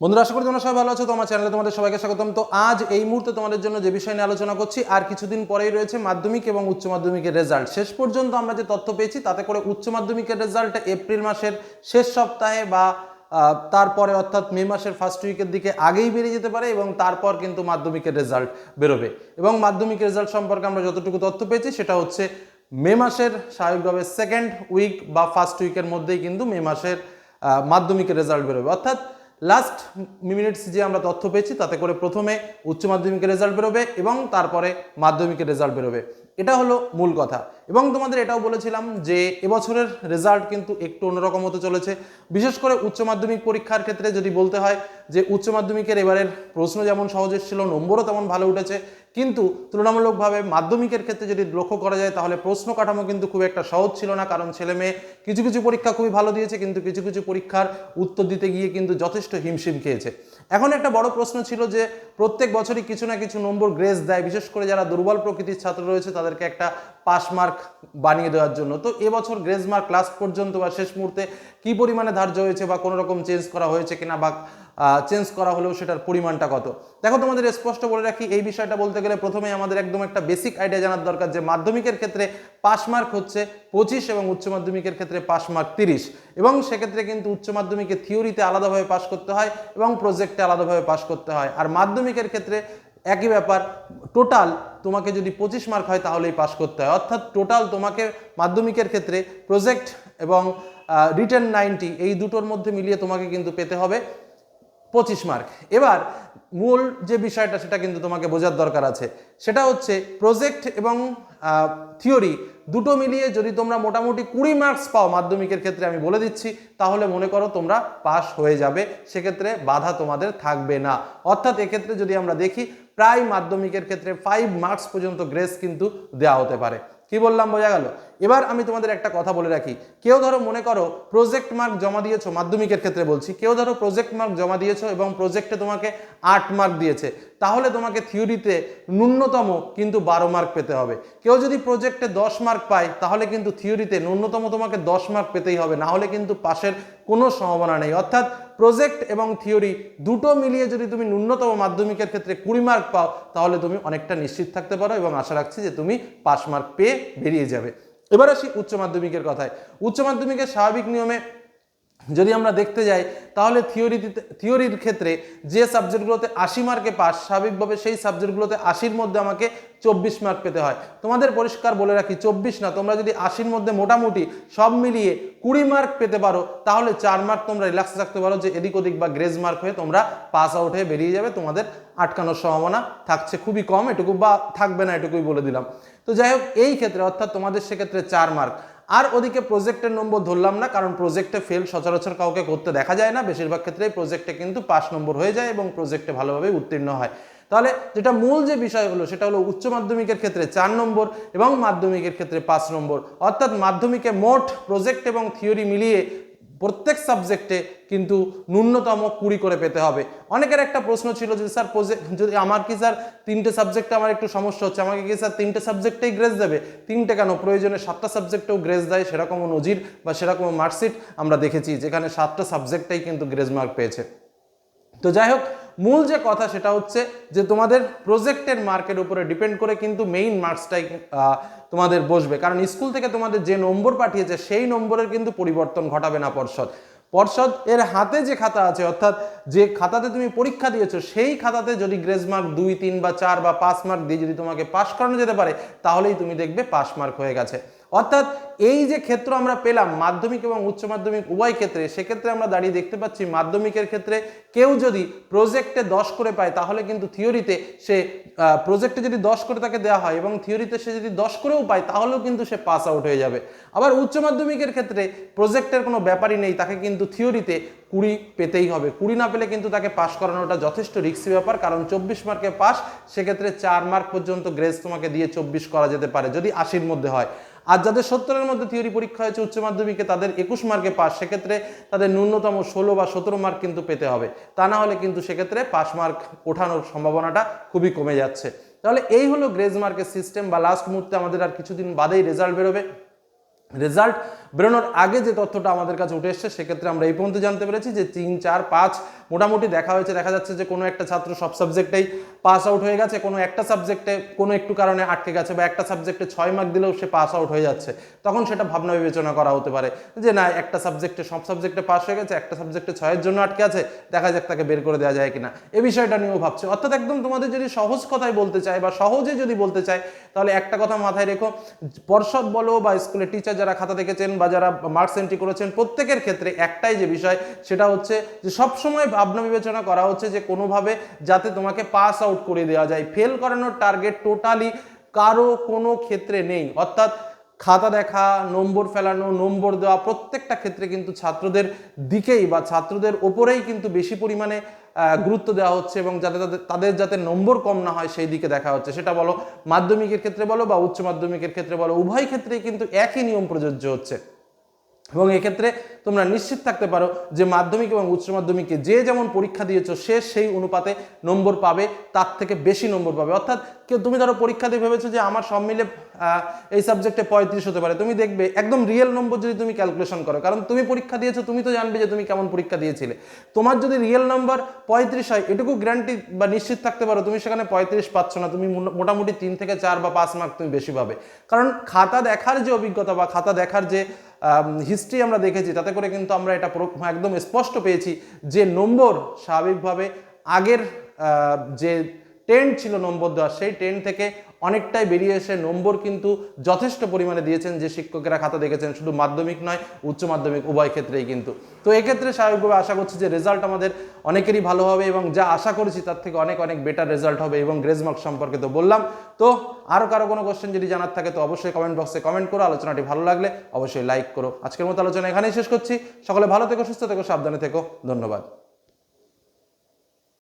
বন্ধুরা, আশা করি তোমরা সবাই ভালো আছো, তো আমার চ্যানেলে তোমাদের সবাইকে স্বাগতম। তো আজ এই মুহূর্তে তোমাদের জন্য যে বিষয় নিয়ে আলোচনা করছি, আর কিছুদিন পরেই রয়েছে মাধ্যমিক এবং উচ্চ মাধ্যমিকের রেজাল্ট শেষ পর্যন্ত আমরা যে তথ্য পেয়েছি, তাতে করে উচ্চ মাধ্যমিকের রেজাল্ট এপ্রিল মাসের শেষ সপ্তাহে বা তারপরে অর্থাৎ মে মাসের ফার্স্ট উইকের দিকে আগেই বেরিয়ে যেতে পারে এবং তারপর কিন্তু মাধ্যমিকের রেজাল্ট বেরোবে। এবং মাধ্যমিকের রেজাল্ট সম্পর্কে আমরা যতটুকু তথ্য পেয়েছি, সেটা হচ্ছে মে মাসের স্বাভাবিকভাবে সেকেন্ড উইক বা ফার্স্ট উইকের মধ্যেই কিন্তু মে মাসের মাধ্যমিকের রেজাল্ট বেরোবে। অর্থাৎ লাস্ট মিনিটস যে আমরা তথ্য পেয়েছি, তাতে করে প্রথমে উচ্চ মাধ্যমিকের রেজাল্ট বেরোবে এবং তারপরে মাধ্যমিকের রেজাল্ট বেরোবে। এটা হলো মূল কথা। এবং তোমাদের এটাও বলেছিলাম যে এবছরের রেজাল্ট কিন্তু একটু অন্যরকম হতে চলেছে। বিশেষ করে উচ্চ মাধ্যমিক পরীক্ষার ক্ষেত্রে যদি বলতে হয় যে উচ্চ মাধ্যমিকের এবারের প্রশ্ন যেমন সহজ ছিল নম্বরও তেমন ভালো উঠেছে। কিন্তু তুলনামূলকভাবে মাধ্যমিকের ক্ষেত্রে যদি লক্ষ্য করা যায়, তাহলে প্রশ্ন কাঠামো কিন্তু খুব একটা সহজ ছিল না। কারণ ছেলে মেয়ে কিছু কিছু পরীক্ষা খুবই ভালো দিয়েছে, কিন্তু কিছু কিছু পরীক্ষার উত্তর দিতে গিয়ে কিন্তু যথেষ্ট হিমশিম খেয়েছে। এখন একটা বড় প্রশ্ন ছিল যে প্রত্যেক বছরই কিছু না কিছু নম্বর গ্রেস দেয়, বিশেষ করে যারা দুর্বল প্রকৃতির ছাত্র রয়েছে তাদেরকে একটা পাস মার্ক বানিয়ে দেওয়ার জন্য। তো এবছর গ্রেস মার্ক লাস্ট পর্যন্ত বা শেষ মুহূর্তে কি পরিমাণে ধার্য হয়েছে বা কোনো রকম চেঞ্জ করা হয়েছে কিনা বা চেঞ্জ করা হলেও সেটার পরিমাণটা কত? দেখো, তোমাদের স্পষ্ট বলে রাখি, এই বিষয়টা বলতে গেলে প্রথমে আমাদের একদম একটা বেসিক আইডিয়া জানার দরকার যে মাধ্যমিকের ক্ষেত্রে পাস মার্ক হচ্ছে পঁচিশ এবং উচ্চ মাধ্যমিকের ক্ষেত্রে পাস মার্ক তিরিশ। এবং সেক্ষেত্রে কিন্তু উচ্চ মাধ্যমিকে থিওরিতে আলাদাভাবে পাস করতে হয় এবং প্রজেক্টে আলাদাভাবে পাস করতে হয়। আর মাধ্যমিকের ক্ষেত্রে একই ব্যাপার টোটাল তোমাকে যদি পঁচিশ মার্ক হয় তাহলেই পাস করতে হয়। অর্থাৎ টোটাল তোমাকে মাধ্যমিকের ক্ষেত্রে প্রজেক্ট এবং রিটার্ন নাইনটি এই দুটোর মধ্যে মিলিয়ে তোমাকে কিন্তু পেতে হবে। পঁচিশ মার্ক। এবার মূল যে বিষয়টা, সেটা কিন্তু তোমাকে বোঝার দরকার আছে। সেটা হচ্ছে প্রজেক্ট এবং থিওরি দুটো মিলিয়ে যদি তোমরা মোটামুটি কুড়ি মার্কস পাও মাধ্যমিকের ক্ষেত্রে, আমি বলে দিচ্ছি, তাহলে মনে করো তোমরা পাস হয়ে যাবে। সেক্ষেত্রে বাধা তোমাদের থাকবে না। অর্থাৎ এক্ষেত্রে যদি আমরা দেখি, প্রায় মাধ্যমিকের ক্ষেত্রে ফাইভ মার্কস পর্যন্ত গ্রেস কিন্তু দেওয়া হতে পারে। কি বললাম, বোঝা গেল? এবার আমি তোমাদের একটা কথা বলে রাখি। কেউ ধরো মনে করো প্রজেক্ট মার্ক জমা দিয়েছ মাধ্যমিকের ক্ষেত্রে বলছি, কেউ ধরো প্রজেক্ট মার্ক জমা দিয়েছ এবং প্রজেক্টে তোমাকে আট মার্ক দিয়েছে, তাহলে তোমাকে থিওরিতে ন্যূনতম কিন্তু বারো মার্ক পেতে হবে। কেউ যদি প্রজেক্টে দশ মার্ক পায়, তাহলে কিন্তু থিওরিতে ন্যূনতম তোমাকে দশ মার্ক পেতেই হবে, না হলে কিন্তু পাশের কোনো সম্ভাবনা নেই। অর্থাৎ প্রজেক্ট এবং থিওরি দুটো মিলিয়ে যদি তুমি ন্যূনতম মাধ্যমিকের ক্ষেত্রে কুড়ি মার্ক পাও, তাহলে তুমি অনেকটা নিশ্চিত থাকতে পারো এবং আশা রাখছি যে তুমি পাস মার্ক পেয়ে বেরিয়ে যাবে। এবার আসি উচ্চ মাধ্যমিকের কথায়। উচ্চ মাধ্যমিকের স্বাভাবিক নিয়মে যদি আমরা দেখতে যাই, তাহলে থিওরিতে থিওরির ক্ষেত্রে যে সাবজেক্টগুলোতে আশি মার্কে পাস স্বাভাবিকভাবে সেই সাবজেক্টগুলোতে আশির মধ্যে আমাকে চব্বিশ মার্ক পেতে হয়। তোমাদের পরিষ্কার বলে রাখি, চব্বিশ না, তোমরা যদি আশির মধ্যে মোটামুটি সব মিলিয়ে কুড়ি মার্ক পেতে পারো, তাহলে চার মার্ক তোমরা রিল্যাক্স রাখতে পারো যে এদিক ওদিক বা গ্রেজ মার্ক হয়ে তোমরা পাস আউট হয়ে বেরিয়ে যাবে, তোমাদের আটকানোর সম্ভাবনা থাকছে খুবই কম, এটুকু বা থাকবে না, এটুকুই বলে দিলাম। তো যাই হোক, এই ক্ষেত্রে অর্থাৎ তোমাদের সেক্ষেত্রে চার মার্ক আর ওদিকে প্রজেক্টের নম্বর ধরলাম না, কারণ প্রজেক্টে ফেল সচরাচর কাউকে করতে দেখা যায় না। বেশিরভাগ ক্ষেত্রেই প্রজেক্টে কিন্তু পাস নম্বর হয়ে যায় এবং প্রজেক্টে ভালোভাবে উত্তীর্ণ হয়। তাহলে যেটা মূল যে বিষয় হলো, সেটা হলো উচ্চ মাধ্যমিকের ক্ষেত্রে চার নম্বর এবং মাধ্যমিকের ক্ষেত্রে পাঁচ নম্বর অর্থাৎ মাধ্যমিকে মোট প্রজেক্ট এবং থিওরি মিলিয়ে প্রত্যেক সাবজেক্টে কিন্তু ন্যূনতম কুড়ি করে পেতে হবে। অনেকের একটা প্রশ্ন ছিল যে, স্যার যদি আমার কি, স্যার, তিনটে সাবজেক্টে আমার একটু সমস্যা হচ্ছে, আমাকে কি, স্যার, তিনটে সাবজেক্টেই গ্রেস দেবে? তিনটে কেন? প্রয়োজনে সাতটা সাবজেক্টেও গ্রেস দেয়, সেরকমও নজির বা সেরকম মার্কশিট আমরা দেখেছি, যেখানে সাতটা সাবজেক্টেই কিন্তু গ্রেস মার্ক পেয়েছে। তো যাই হোক মূল যে কথা সেটা হচ্ছে যে তোমাদের প্রজেক্টের মার্কের উপরে ডিপেন্ড করে কিন্তু মেইন মার্কসটাই তোমাদের বসবে। কারণ স্কুল থেকে তোমাদের যে নম্বর পাঠিয়েছে, সেই নম্বরের কিন্তু পরিবর্তন ঘটাবে না পর্ষদ। পর্ষদ এর হাতে যে খাতা আছে, অর্থাৎ যে খাতাতে তুমি পরীক্ষা দিয়েছ, সেই খাতাতে যদি গ্রেস মার্ক দুই, তিন বা চার বা পাঁচ মার্ক দিয়ে যদি তোমাকে পাশ করানো যেতে পারে, তাহলেই তুমি দেখবে পাস মার্ক হয়ে গেছে। অর্থাৎ এই যে ক্ষেত্র আমরা পেলাম, মাধ্যমিক এবং উচ্চ মাধ্যমিক উভয় ক্ষেত্রে, সেক্ষেত্রে আমরা দাঁড়িয়ে দেখতে পাচ্ছি মাধ্যমিকের ক্ষেত্রে কেউ যদি প্রজেক্টে দশ করে পায়, তাহলে কিন্তু থিওরিতে সে প্রজেক্টে যদি দশ করে তাকে দেওয়া হয় এবং থিওরিতে সে যদি দশ করেও পায়, তাহলেও কিন্তু সে পাস আউট হয়ে যাবে। আবার উচ্চ মাধ্যমিকের ক্ষেত্রে প্রজেক্টের কোনো ব্যাপারই নেই, তাকে কিন্তু থিওরিতে কুড়ি পেতেই হবে। কুড়ি না পেলে কিন্তু তাকে পাস করানোটা যথেষ্ট রিক্সি ব্যাপার, কারণ চব্বিশ মার্কে পাস সেক্ষেত্রে চার মার্ক পর্যন্ত গ্রেস তোমাকে দিয়ে চব্বিশ করা যেতে পারে, যদি আশির মধ্যে হয়। আর যাদের সত্তরের মধ্যে থিওরি পরীক্ষা হয়েছে উচ্চ মাধ্যমিকে, তাদের একুশ মার্কে পাস সেক্ষেত্রে তাদের ন্যূনতম ষোলো বা সতেরো মার্ক কিন্তু পেতে হবে। তা না হলে কিন্তু সেক্ষেত্রে পাস মার্ক ওঠানোর সম্ভাবনাটা খুবই কমে যাচ্ছে। তাহলে এই হলো গ্রেজ মার্কের সিস্টেম বা লাস্ট মুহূর্তে আমাদের আর কিছুদিন বাদেই রেজাল্ট বেরোবে। রেজাল্ট বেরোনোর আগে যে তথ্যটা আমাদের কাছে উঠে এসছে, সেক্ষেত্রে আমরা এই পর্যন্ত জানতে পেরেছি যে তিন, চার, পাঁচ মোটামুটি দেখা হয়েছে। দেখা যাচ্ছে যে কোনো একটা ছাত্র সব সাবজেক্টেই পাস আউট হয়ে গেছে, কোনো একটা সাবজেক্টে কোনো একটু কারণে আটকে গেছে বা একটা সাবজেক্টে ছয় মার্ক দিলেও সে পাস আউট হয়ে যাচ্ছে। তখন সেটা ভাবনা বিবেচনা করা হতে পারে যে না, একটা সাবজেক্টে সব সাবজেক্টে পাস হয়ে গেছে, একটা সাবজেক্টে ছয়ের জন্য আটকে আছে, দেখা যাক তাকে বের করে দেওয়া যায় কিনা। এ বিষয়টা নিয়েও ভাবছে। অর্থাৎ একদম তোমাদের যদি সহজ কথায় বলতে চাই বা সহজে যদি বলতে চাই তাহলে একটা কথা মাথায় রেখো, পর্ষদ বলো বা স্কুলের টিচার যারা খাতা দেখেছেন বা যারা মার্কস এন্ট্রি করেছেন, প্রত্যেকের ক্ষেত্রে একটাই যে বিষয়, সেটা হচ্ছে যে সবসময় ভাবনা বিবেচনা করা হচ্ছে যে কোনোভাবে যাতে তোমাকে পাস আউট করে দেওয়া যায়। ফেল করানোর টার্গেট টোটালি কারও কোনো ক্ষেত্রে নেই। অর্থাৎ খাতা দেখা, নম্বর ফেলানো, নম্বর দেওয়া প্রত্যেকটা ক্ষেত্রে কিন্তু ছাত্রদের দিকেই বা ছাত্রদের ওপরেই কিন্তু বেশি পরিমাণে গুরুত্ব দেওয়া হচ্ছে এবং যাতে তাদের তাদের যাতে নম্বর কম না হয় সেই দিকে দেখা হচ্ছে। সেটা বলো মাধ্যমিকের ক্ষেত্রে বলো বা উচ্চ মাধ্যমিকের ক্ষেত্রে বলো, উভয় ক্ষেত্রেই কিন্তু একই নিয়ম প্রযোজ্য হচ্ছে। এবং এক্ষেত্রে তোমরা নিশ্চিত থাকতে পারো যে মাধ্যমিক এবং উচ্চ মাধ্যমিকে যে যেমন পরীক্ষা দিয়েছ, সে সেই অনুপাতে নম্বর পাবে, তার থেকে বেশি নম্বর পাবে। অর্থাৎ কেউ, তুমি ধরো পরীক্ষা দিয়ে ভেবেছো যে আমার সব মিলে এই সাবজেক্টে পঁয়ত্রিশ হতে পারে। তুমি দেখবে একদম রিয়েল নম্বর যদি তুমি ক্যালকুলেশন করো, কারণ তুমি পরীক্ষা দিয়েছ, তুমি তো জানবে যে তুমি কেমন পরীক্ষা দিয়েছিলে। তোমার যদি রিয়েল নম্বর পঁয়ত্রিশ হয়, এটুকু গ্যারান্টি বা নিশ্চিত থাকতে পারো, তুমি সেখানে পঁয়ত্রিশ পাচ্ছ না, তুমি মোটা- মোটামুটি তিন থেকে চার বা পাঁচ মার্ক তুমি বেশি পাবে। কারণ খাতা দেখার যে অভিজ্ঞতা বা খাতা দেখার যে হিস্ট্রি আমরা দেখেছি, তাতে করে কিন্তু আমরা এটা একদম স্পষ্ট পেয়েছি যে নম্বর স্বাভাবিকভাবে আগের যে টেন্ট ছিল নম্বর দেওয়া সেই টেন্ট থেকে অনেকটাই বেরিয়ে এসে নম্বর কিন্তু যথেষ্ট পরিমাণে দিয়েছেন যে শিক্ষকেরা খাতা দেখেছেন, শুধু মাধ্যমিক নয়, উচ্চ মাধ্যমিক উভয় ক্ষেত্রেই কিন্তু। তো এক্ষেত্রে স্বাভাবিকভাবে আশা করছি যে রেজাল্ট আমাদের অনেকেরই ভালো হবে এবং যা আশা করেছি তার থেকে অনেক অনেক বেটার রেজাল্ট হবে এবং গ্রেজ মার্ক সম্পর্কে তো বললাম। তো আরও কারও কোনো কোশ্চেন যদি জানার থাকে তো অবশ্যই কমেন্ট বক্সে কমেন্ট করো, আলোচনাটি ভালো লাগলে অবশ্যই লাইক করো। আজকের মতো আলোচনা এখানেই শেষ করছি। সকলে ভালো থেকো, সুস্থ থেকো, সাবধানে থেকো। ধন্যবাদ।